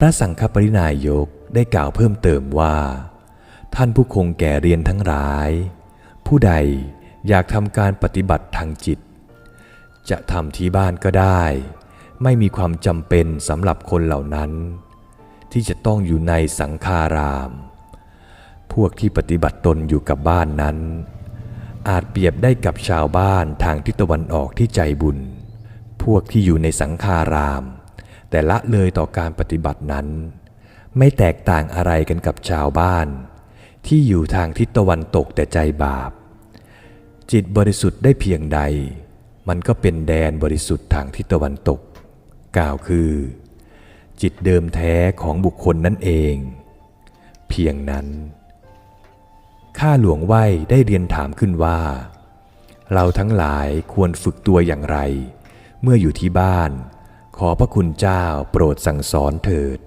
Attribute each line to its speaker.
Speaker 1: พระสังฆปรินายกได้กล่าวเพิ่มเติมว่า ท่านผู้คงแก่เรียนทั้งหลาย ผู้ใดอยากทำการปฏิบัติทางจิต จะทำที่บ้านก็ได้ ไม่มีความจำเป็นสำหรับคนเหล่านั้น ที่จะต้องอยู่ในสังฆาราม พวกที่ปฏิบัติตนอยู่กับบ้านนั้น อาจเปรียบได้กับชาวบ้านทางทิศตะวันออกที่ใจบุญ พวกที่อยู่ในสังฆาราม แต่ละเลยต่อการปฏิบัตินั้น ไม่แตกต่างอะไรกันกับชาวบ้าน ที่อยู่ทางทิศตะวันตกแต่ใจบาป จิตบริสุทธิ์ได้เพียงใด มันก็เป็นแดนบริสุทธิ์ทางทิศตะวันตก กล่าวคือ จิตเดิมแท้ของบุคคลนั่นเอง เพียงนั้นข้าหลวงไหวได้เรียนถามขึ้นว่า เราทั้งหลายควรฝึกตัวอย่างไร เมื่ออยู่ที่บ้าน ขอพระคุณเจ้าโปรดสั่งสอนเถิด